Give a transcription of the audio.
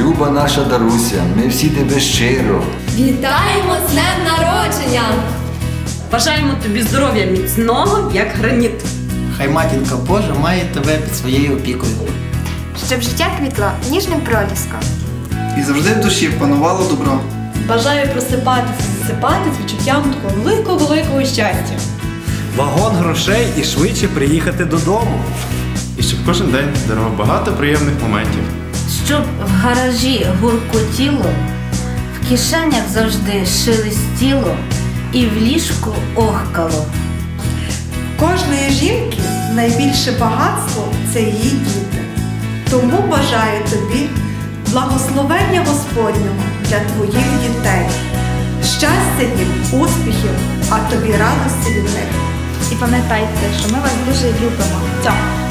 Люба наша Даруся, ми всі тебе щиро. Вітаємо з днем народження! Бажаємо тобі здоров'я міцного, як граніт. Хай матінка Божа має тебе під своєю опікою. щоб життя квітло ніжним проліском. І завжди в душі панувало добро. Бажаю просипатися, засипати з відчуттям такого великого-великого щастя. Вагон грошей і швидше приїхати додому. І щоб кожен день дарував багато приємних моментів. Щоб в гаражі гуркотіло, в кишенях завжди шелестіло і в ліжку охкало. Кожної жінки найбільше багатство це її діти. Тому бажаю тобі благословення Господнього для твоїх дітей, щастя їм, успіхів, а тобі радості від них. І пам'ятайте, що ми вас дуже любимо. Цьому.